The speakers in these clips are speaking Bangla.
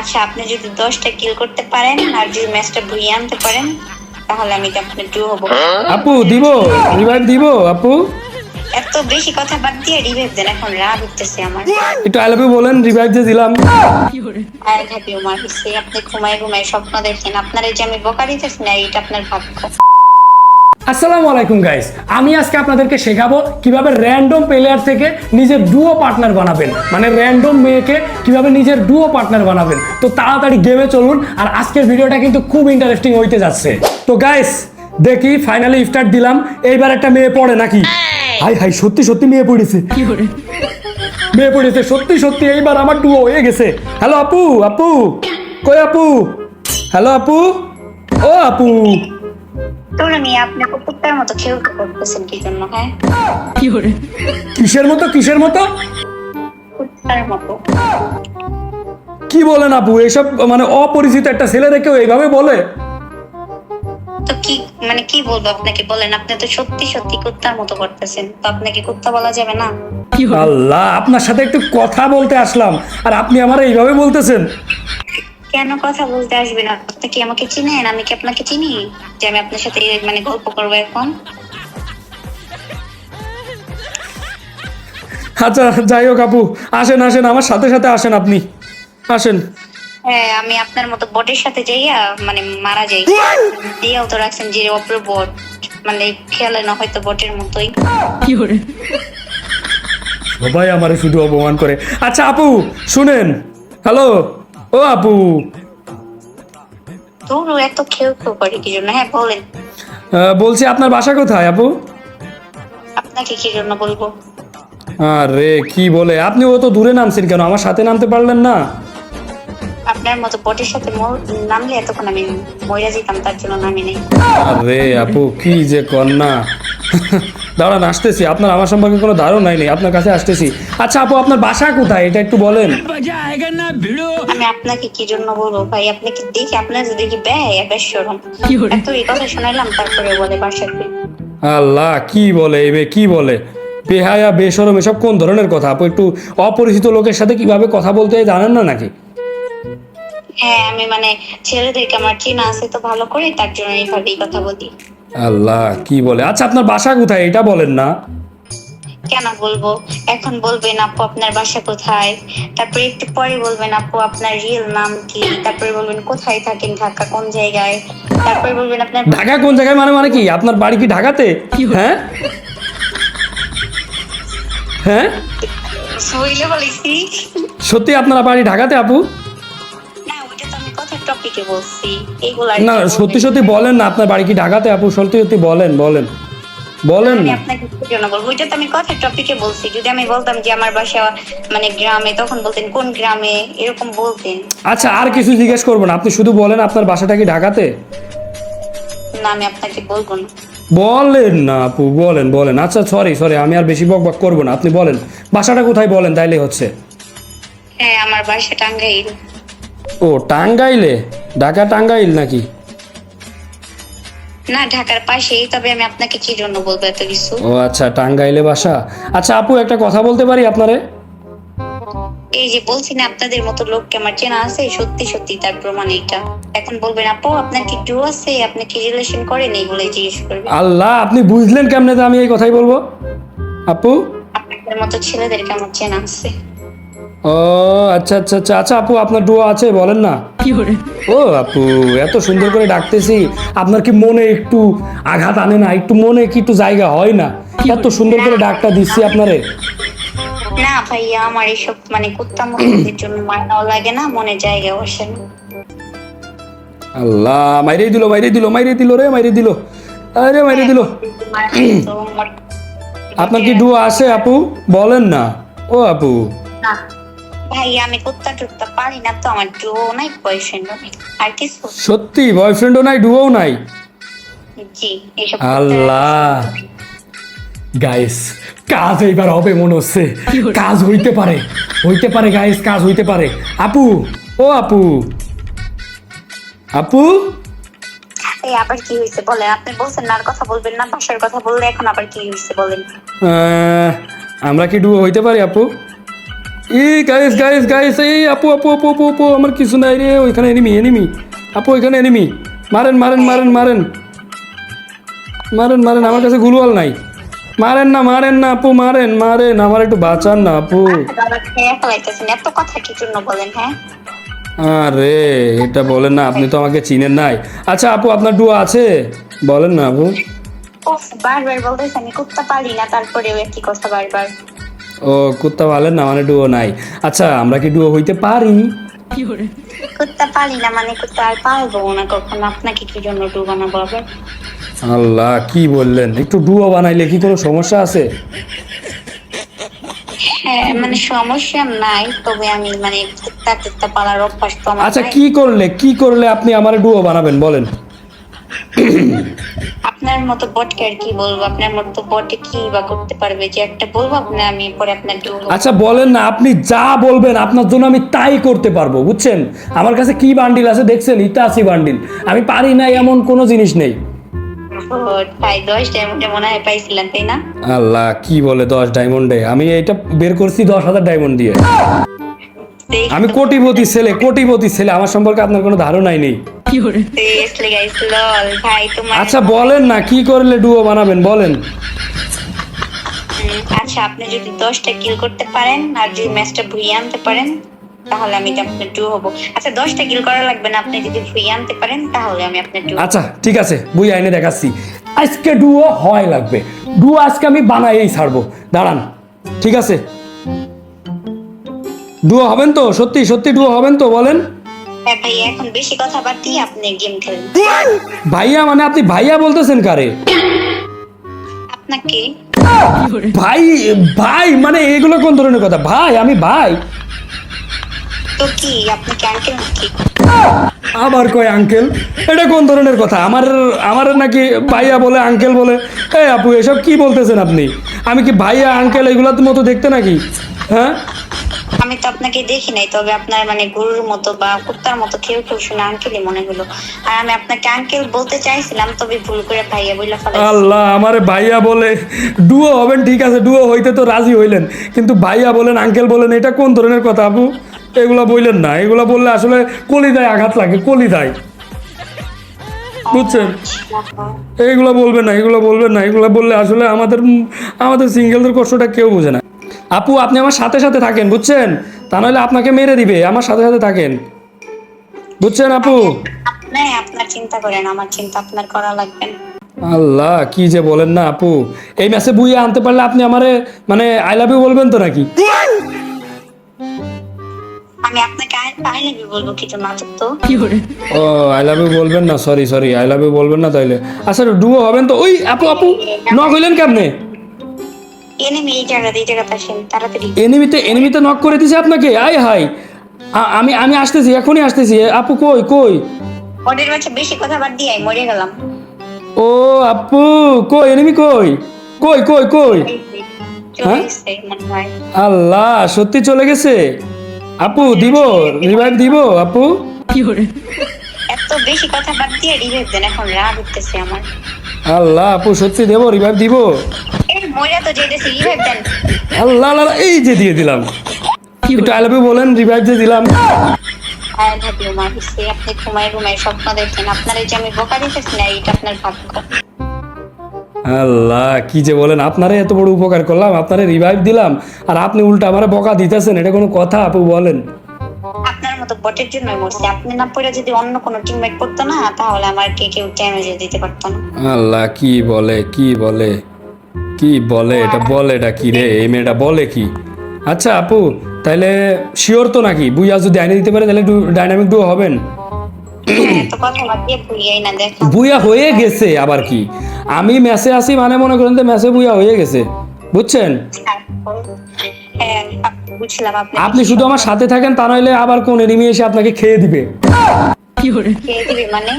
আচ্ছা আপনি যদি দশটা কিল করতে পারেন আর যদি ম্যাচটা ভুইয়ে আনতে পারেন তাহলে আমি আপনার ডু হব। আপু দিব? রিভাইভ দিব আপু? এত বেশি কথা বাদ দিয়ে রিভাইভ দেন এখন রাগ উঠতেছে আমার। একটু আই লাভ ইউ বলেন রিভাইভ যে দিলাম। ঘাটি উমার হচ্ছে আপনি ঘুমায় ঘুমায় স্বপ্ন দেখেন। আপনার এই যে আমি বকা দিতেছি না এটা আপনার ভাগ্য। আসসালামু আলাইকুম গাইস আমি আজকে আপনাদেরকে শেখাবো কীভাবে র্যান্ডম প্লেয়ার থেকে নিজের ডুও পার্টনার বানাবেন। মানে র্যান্ডম মেয়েকে কীভাবে নিজের ডুও পার্টনার বানাবেন। তো তাড়াতাড়ি গেমে চলুন আর আজকের ভিডিওটা কিন্তু খুব ইন্টারেস্টিং হইতে যাচ্ছে। তো গাইস দেখি ফাইনালি স্টার্ট দিলাম। এইবার একটা মেয়ে পড়ে নাকি? হাই হাই সত্যি সত্যি মেয়ে পড়েছে। মেয়ে পড়েছে সত্যি সত্যি এইবার আমার ডুও হয়ে গেছে। হ্যালো আপু আপু। কই আপু? হ্যালো আপু? ও আপু। তোর আমি আপনি কুকুরটার মতো খেউ করতেছেন কি জন্য হ্যাঁ? কিসের মতো? কিসের মতো? কি বলেন আপু? এসব মানে অপরিচিত একটা ছেলে দেখেও এইভাবে বলে? তো কি মানে কি বলব আপনাকে? বলেন আপনি তো সত্যি সত্যি কুত্তার মতো করতেছেন। তো আপনাকে কুত্তা বলা যাবে না? আল্লাহ আপনার সাথে একটু কথা বলতে আসলাম। আর আপনি আমার এইভাবে বলতেছেন? কেন কথা বলতে আসবেন আপনি কি আমাকে চিনেন? আমি কি আপনাকে চিনি? যে আমি আপনার সাথে মানে গল্প করব এখন। আচ্ছা যাই হোক আপু আসেন আসেন আমার সাথে সাথে আসেন আপনি। আসেন। হ্যাঁ আমি আপনার মতো বটের সাথে যাইয়া মানে মারা যাই। দিয়েও তো রাখছেন যে অপর বট। মানে খেলে না হয়তো বটের মতোই। কি সবাই আমারে শুধু অপমান করে। আচ্ছা আপু শুনেন। হ্যালো? ও আপু তোর এত খেউ খেউ করে কি জন্য? হ্যাঁ বলেন। বলছি আপনার বাসা কোথায় আপু? আপনাকে কি জন্য বলব? আরে কি বলে? আপনি ও তো দূরে নামছেন কেন? আমার সাথে নামতে পারলেন না। আপনার মতো বটের সাথে নামলে এতক্ষণ আমি মইরা যেতাম তার জন্য নামি নেই আরে আপু কি যে কন্যা। দাঁড়ান আসতেছি। আপনার আমার সম্পর্কে কোনো ধারণাই নেই। আপনার কাছে আসতেছি। আচ্ছা আপু আপনার বাসা কোথায়? এটা একটু বলেন। আমি আপনাকে কি জন্য বলব ভাই? আপনি কি দেখি আপনার দেখি ব্যয় এবার এত এই কথা শোনাইলাম তারপরে বলে বাসাতে। আল্লাহ কি বলে এবে কি বলে? বেহায়া বেসরম এসব কোন ধরনের কথা? আপু একটু অপরিচিত লোকের সাথে কীভাবে কথা বলতে হয় জানেন না নাকি? হ্যাঁ আমি মানে ছেলেদেরকে আমার চেনা আছে তো ভালো করে তার জন্য এইভাবেই কথা বলি। আল্লাহ কি বলে? আচ্ছা আপনার বাসা কোথায়? এটা বলেন না। কেন বলব? এখন বলবেন আপু আপনার বাসা কোথায়? তারপরে একটু পরে বলবেন আপু আপনার রিয়েল নাম কি? তারপরে বলবেন কোথায় থাকেন? ঢাকা কোন জায়গায়? তারপরে বলবেন আপনার ঢাকা কোন জায়গায়? মানে মানে কি? আপনার বাড়ি কি ঢাকাতে? হ্যাঁ? হ্যাঁ? সত্যি আপনার বাড়ি ঢাকাতে আপু? টপিকে বলছি এইগুলা না সত্যি সত্যি বলেন না আপনার বাড়ি কি ঢাকাতে আপু সত্যি সত্যি বলেন বলেন। বলেন। আমি আপনাকে জন্য বলব তো আমি টপিকে বলছি। যদি আমি বলতাম যে আমার বাসা মানে গ্রামে তখন বলতেন কোন গ্রামে? এরকম বলতেন। আচ্ছা আর কিছু জিজ্ঞেস করব না আপনি শুধু বলেন আপনার বাসাটা কি ঢাকাতে? না আমি আপনাকে বলব না। বলেন না আপু বলেন বলেন। আচ্ছা সরি সরি আমি আর বেশি বক বক করব না আপনি বলেন। বাসাটা কোথায় বলেন তাইলে হচ্ছে। হ্যাঁ আমার বাসা টাঙ্গাইল। ও টাঙ্গাইলে? ঢাকা টাঙ্গাইল নাকি? না ঢাকার পাশেই তবে আমি আপনাকে কি জন্য বলব এত কিছু? ও আচ্ছা টাঙ্গাইলে বাসা। আচ্ছা আপু একটা কথা বলতে পারি আপনারে? এই যে বলছি না আপনাদের মতো লোককে আমার চেনা আছে সত্যি সত্যি তার প্রমাণ এটা এখন বলবেন আপু আপনার কি আছে? আপনি কি রিলেশন করেন? এইগুলো জিজ্ঞেস করবেন। আল্লাহ আপনি বুঝলেন কেমনে যে আমি এই কথাই বলব? আপু? আপনাদের মতো ছেলেদেরকে আমার চেনা আছে। ও আচ্ছা আচ্ছা আচ্ছা আচ্ছা আপু আপনার ডুয়ো আছে বলেন না। ও আপু এত সুন্দর করে ডাকতেছি আপনার কি মনে একটু আঘাত আনে না? একটু মনে কি একটু জায়গা হয় না? এত সুন্দর করে ডাকটা দিচ্ছি আপনারে। না ভাইয়া আমার এইসব মানে কুত্তা মুখের জন্য মায়াও লাগে না মনে জায়গা বসে না। আল্লাহ মাইরে দিল মাইরে দিল মাইরে দিল রে মাইরে দিল। আরে মাইরে দিল। আপনার কি ডুয়ো আছে আপু? বলেন না। ও আপু। না। ভাইয়া আমি কুত্তা টুত্তা পারি না তো আমার ডু নাই বয়ফ্রেন্ড নাই। আর কিছু? সত্যি বয়ফ্রেন্ডও নাই নাই? জি এইসব আল্লাহ। গাইস কাজ এইবার হবে মনে হচ্ছে। কাজ হইতে পারে। হইতে পারে গাইস কাজ হইতে পারে। আপু ও আপু। আপু? এই আবার কি হয়েছে বলেন? আপনি বলছেন না আর কথা বলবেন না বাসার কথা বললে এখন আবার কি হয়েছে বলেন? আহ, আমরা কি ডুবো হইতে পারি আপু? এই গাইস গাইস গাইস এই আপু আপু আপু আপু আপু আমার কিছু নাই রে ওইখানে এনিমি এনিমি আপু ওইখানে এনিমি মারেন মারেন মারেন মারেন। মারেন মারেন আমার কাছে গুলওয়াল নাই। মারেন না মারেন না আপু মারেন মারেন আমার একটু বাঁচান না আপু। দাদা খেয়ে ফেলাইতেছেন এত কথা কি জন্য বলেন হ্যাঁ? আরে এটা বলেন না আপনি তো আমাকে চিনেন নাই। আচ্ছা আপু আপনার ডুয়া আছে? বলেন না আপু। বারবার বলতেছে আমি কুত্তা পারি না তারপরেও একই কথা বারবার। ও কুত্তা বলেন না মানে ডুয়ো নাই। আচ্ছা আমরা কি ডুয়ো হইতে পারি? কুত্তা পারি না মানে কুত্তা আর পারব না কখনো আপনাকে কি জন্য আল্লাহ কি বললেন? একটু ডুয়ো বানাইলে কি কোনো সমস্যা আছে? হ্যাঁ মানে সমস্যা নাই তবে আমি মানে কুত্তা কুত্তা পালার অভ্যাস তো আমার আচ্ছা কি করলে কি করলে আপনি আমার ডুয়ো বানাবেন বলেন? আপনার মতো বটকে আর কি বলব? আপনার মতো বটে কি বা করতে পারবে? যে একটা বলব আপনি আমি পরে আপনার আচ্ছা বলেন না আপনি যা বলবেন আপনার জন্য আমি তাই করতে পারব বুঝছেন? আমার কাছে কি বান্ডিল আছে দেখছেন? ইতাসি বান্ডিল। আমি পারি না এমন কোনো জিনিস নেই। আল্লাহ কি বলে দশ ডায়মন্ডে আমি এটা বের করছি দশ হাজার ডায়মন্ড দিয়ে। আমি কোটিপতি ছেলে কোটিপতি ছেলে আমার সম্পর্কে আপনার কোনো ধারণাই নেই। আচ্ছা বলেন না কি করলে ডুয়ো বানাবেন বলেন। আচ্ছা আপনি যদি দশটা কিল করতে পারেন আর যদি ম্যাচটা ভুইয়ে আনতে পারেন তাহলে আমি আপনার ডু হব। আচ্ছা দশটা কিল করা লাগবে না আপনি যদি ভুইয়ে আনতে পারেন তাহলে আমি আপনার ডু আচ্ছা ঠিক আছে বুই আইনে দেখাচ্ছি। আজকে ডুয়ো হয় লাগবে। ডুয়ো আজকে আমি বানাইই ছাড়বো। দাঁড়ান ঠিক আছে? ডুয়ো হবেন তো? সত্যি সত্যি ডুয়ো হবেন তো? বলেন। হ্যাঁ এখন বেশি কথা বাদ দিয়ে আপনি গেম খেলেন। ভাইয়া মানে আপনি ভাইয়া বলতেছেন কারে? আপনাকে। ভাই ভাই মানে এগুলো কোন ধরনের কথা? ভাই আমি ভাই। তো কি আপনি কি আঙ্কেল নাকি? আবার কয় আঙ্কেল এটা কোন ধরনের কথা? আমার আমার নাকি ভাইয়া বলে আঙ্কেল বলে। এই আপু এসব কি বলতেছেন আপনি? আমি কি ভাইয়া আঙ্কেল এগুলোর মতো দেখতে নাকি? হ্যাঁ? আমি তো আপনাকে দেখি নাই, তবে আপনার মানে গরুর মতো বা কুত্তার মতো কেউ কেউ শুনে আঙ্কেলই মনে হলো। আর আমি আপনাকে আঙ্কেল বলতে চাইছিলাম, তবে ভুল করে ভাইয়া বইলা আল্লাহ, আমার ভাইয়া বলে ডুয়ো হবেন, ঠিক আছে ডুয়ো হইতে তো রাজি হইলেন, কিন্তু ভাইয়া বলেন আঙ্কেল বলেন, এটা কোন ধরনের কথা আপু? এগুলা বললেন না, এগুলা বললে আসলে কলিদায় আঘাত লাগে, কলিদায়। বুঝছেন? এইগুলো বলবেন না, এগুলো বলবেন না, এগুলো বললে আসলে আমাদের আমাদের সিঙ্গেলদের কষ্টটা কেউ বোঝে না। আপু আপনি আমার সাথে সাথে থাকেন বুঝছেন? তা নাহলে আপনাকে মেরে দিবে আমার সাথে সাথে থাকেন। বুঝছেন আপু? আপনার চিন্তা করেন আমার চিন্তা আপনার করা লাগবে আল্লাহ কি যে বলেন না আপু। এই ম্যাচে বুইয়ে আনতে পারলে আপনি আমারে মানে আই লাভ ইউ বলবেন তো নাকি? আমি আপনাকে আই লাভ ইউ বলব কিছু নাটক তো। ও আই লাভ ইউ বলবেন না sorry sorry I love you বলবেন না তাইলে। আচ্ছা ডুয়ো হবেন তো? ওই আপু আপু নক হইলেন কেমনে? এনিমি এই জায়গাতে এই জায়গাতে আসেন তাড়াতাড়ি। এনিমিতে এনিমিতে নক করে দিছে আপনাকে? আয় হাই আমি আমি আসতেছি এখনই আসতেছি। আপু কই কই? বাচ্চা বেশি কথা বাদ দিয়ে মরে গেলাম। ও আপু কই এনিমি কই? কই কই কই? চলে হ্যাঁ? আল্লাহ সত্যি চলে গেছে? আপু দিব রিভাইভ দিব। আপু? এত বেশি কথা বাদ দিয়ে রিভাইভ দেন এখন রাগ উঠতেছে আমার। আল্লাহ আপু সত্যি দেব রিভাইভ দিব। এই তো যেতেছে রিভাইভ দেন আল্লাহ আল্লাহ এই যে দিয়ে দিলাম। একটু আই লাভ ইউ বলেন রিভাইভ যে দিলাম আপনি স্বপ্ন দেখছেন আপনার এই যে আমি বোকা দিতেছি না এইটা আপনার ভাগ্য। আল্লাহ কি যে বলেন আপনারে এত বড় উপকার করলাম আপনারে রিভাইভ দিলাম। আর আপনি উল্টা আমারে বকা দিতেছেন এটা কোনো কথা আপু বলেন। আপনার মতো বটের জন্যই মরছি। আপনি না পড়ে যদি অন্য কোনো টিমমেট করতো না তাহলে আমার কে কেউ ড্যামেজ দিতে পারতো না। আল্লাহ কি বলে কি বলে? কি বলে এটা বলে এটা কি রে? এই মেয়েটা বলে কি? আচ্ছা আপু তাহলে শিওর তো নাকি? বুইয়া যদি আইনে দিতে পারে তাহলে ডাইনামিক ডুও হবেন। বুইয়া হয়ে গেছে আবার কি? আমি ম্যাচে আসি মানে মনে করেন যে ম্যাচে বুইয়া হয়ে গেছে। বুঝছেন? হ্যাঁ আপনি শুধু আমার সাথে থাকেন তা নইলে আবার কোন এনিমি এসে আপনাকে খেয়ে দিবে। খেয়ে মানে?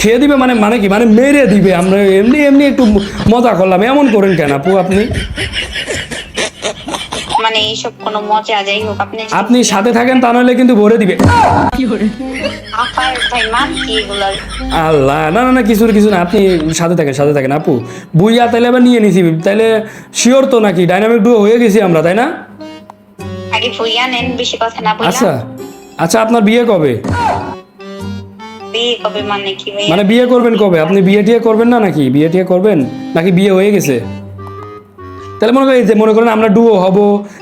খেয়ে দিবে মানে মানে কি? মানে মেরে দিবে। আমরা এমনি এমনি একটু মজা করলাম। এমন করেন কেন আপু আপনি? মানে এইসব কোনো মজা যাই হোক আপনি আপনি সাথে থাকেন তা নাহলে কিন্তু ভরে দিবে। আল্লাহ না না না কিছু কিছু না। আপনি সাথে থাকেন সাথে থাকেন। আপু বুইয়া তাইলে আবার নিয়ে নিছি। তাহলে শিওর তো নাকি? ডাইনামিক ডুও হয়ে গেছি আমরা তাই না? আগে ভুইয়া নেন বেশি কথা না আচ্ছা। আচ্ছা আপনার বিয়ে কবে? মানে মানে বিয়ে করবেন কবে? আপনি বিয়ে টিয়ে করবেন না নাকি? বিয়ে টিয়ে করবেন? নাকি বিয়ে হয়ে গেছে? তাহলে মনে করেন যে মনে করেন আমরা ডুও হব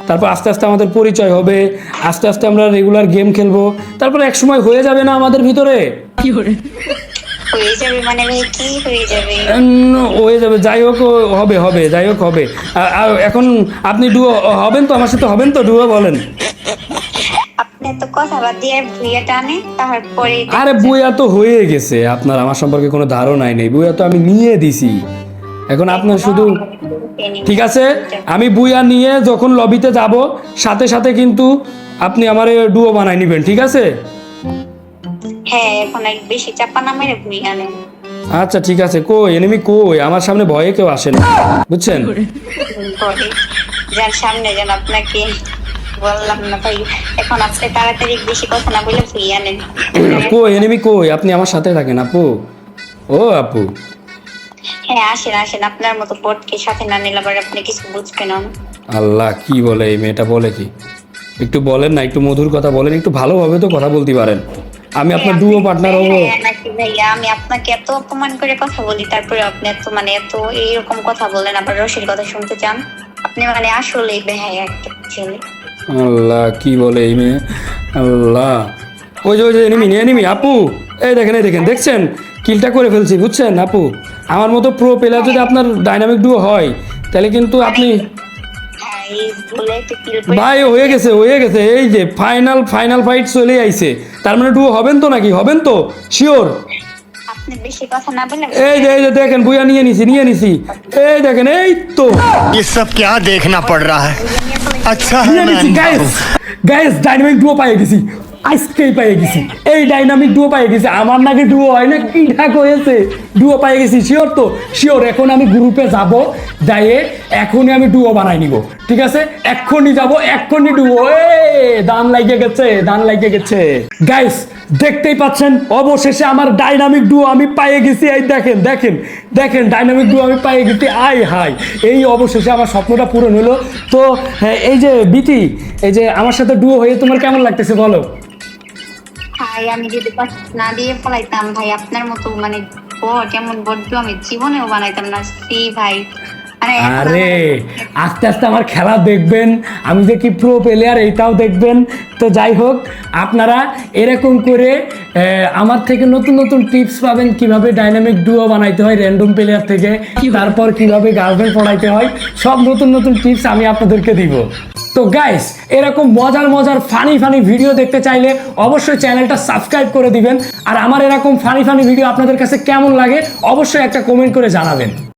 তারপর আস্তে আস্তে আমাদের পরিচয় হবে আস্তে আস্তে আমরা রেগুলার গেম খেলব তারপর এক সময় হয়ে যাবে না আমাদের ভিতরে? মানে কি হয়ে হয়ে যাবে যাই হোক হবে হবে যাই হোক হবে। এখন আপনি ডুও হবেন তো? আমার সাথে হবেন তো? ডুও বলেন। আপনি তো কথা বাদ দিয়ে ভুইয়া টানে তারপরে আরে বুয়া তো হয়ে গেছে আপনার আমার সম্পর্কে কোনো ধারণাই নেই। বুয়া তো আমি নিয়ে দিছি। এখন আপনার শুধু ঠিক আছে? আমি বুয়া নিয়ে যখন লবিতে যাব সাথে সাথে কিন্তু আপনি আমার ডুও বানাই নেবেন ঠিক আছে? হ্যাঁ এখন বেশি চাপা না মেরে ভুইয়া নেন আচ্ছা ঠিক আছে কই এনিমি কই? আমার সামনে ভয়ে কেউ আসে না বুঝছেন? সামনে যেন আপনাকে বললাম না ভাই এখন আপনি তাড়াতাড়ি বেশি কথা না বলে এনিমি কই? আপনি আমার সাথে থাকেন আপু। ও আপু। হ্যাঁ আসেন আসেন আপনার মতো বোর্ডকে সাথে না নিলে আবার আপনি কিছু বুঝবেন না। আল্লাহ কি বলে এই মেয়েটা বলে কি? একটু বলেন না একটু মধুর কথা বলেন একটু ভালোভাবে তো কথা বলতে পারেন। আমি আপনার ডুও পার্টনার হব। হ্যাঁ, আমি আপনাকে এত অপমান করে কথা বলি তারপরে আপনি এত মানে এত এইরকম কথা বলেন আবার রসির কথা শুনতে চান? আপনি মানে আসলে বেহাই একটা ছেলে। আল্লাহ, কি বলে এই মেয়ে? আল্লাহ। ওই যে ওই যে, এনিমি এনিমি, আপু। এই দেখেন এই দেখেন, দেখছেন? কিলটা করে ফেলছি, বুঝছেন, আপু? আমার মতো প্রো প্লেয়ার যদি আপনার ডাইনামিক ডুও হয়, তাহলে কিন্তু আপনি ভাই, হয়ে গেছে হয়ে গেছে। এই যে ফাইনাল ফাইনাল ফাইট চলে আইছে। তার মানে ডুও হবেন তো নাকি? হবেন তো শিওর এই যে এই যে দেখেন বুয়া নিয়ে নিছি নিয়ে নিছি এই দেখেন এই তো ये सब क्या देखना पड़ रहा है अच्छा है নিয়ে मैं নিছি अंधा গাইস हूँ। গাইস ডাইনামিক ডুও পাই গেছি আজকেই পাই গেছি। এই ডাইনামিক ডুও পাই গেছি। আমার নাকি ডুও হয় না কি ঢাক হয়েছে? ডুও পাই গেছি শিওর তো? শিওর এখন আমি গ্রুপে যাব যাইয়ে এখনই আমি ডুও বানাই নিব। ঠিক আছে? এক্ষুনি যাব এক্ষুনি ডুও দান লাগিয়ে গেছে দান লাগিয়ে গেছে। গাইস দেখতেই পাচ্ছেন অবশেষে আমার ডাইনামিক ডুও আমি পাইয়ে গেছি। এই দেখেন দেখেন দেখেন ডাইনামিক ডুও আমি পাইয়ে গেছি। আই হাই এই অবশেষে আমার স্বপ্নটা পূরণ হলো। তো হ্যাঁ, এই যে বিতি এই যে আমার সাথে ডুও হয়ে তোমার কেমন লাগতেছে বলো? আমি যদি কথা না দিয়ে ফলাইতাম ভাই, আপনার মতো মানে বট এমন আমি জীবনেও বানাইতাম না। সি ভাই। আরে আস্তে আস্তে আমার খেলা দেখবেন। আমি যে কি প্রো প্লেয়ার এইটাও দেখবেন। তো যাই হোক আপনারা এরকম করে আমার থেকে নতুন নতুন টিপস পাবেন কীভাবে ডাইনামিক ডুও বানাইতে হয় র্যান্ডম প্লেয়ার থেকে তারপর কীভাবে গার্লফ্রেন্ড পড়াইতে হয় সব নতুন নতুন টিপস আমি আপনাদেরকে দিব। তো গাইস এরকম মজার মজার ফানি ফানি ভিডিও দেখতে চাইলে অবশ্যই চ্যানেলটা সাবস্ক্রাইব করে দিবেন। আর আমার এরকম ফানি ফানি ভিডিও আপনাদের কাছে কেমন লাগে অবশ্যই একটা কমেন্ট করে জানাবেন।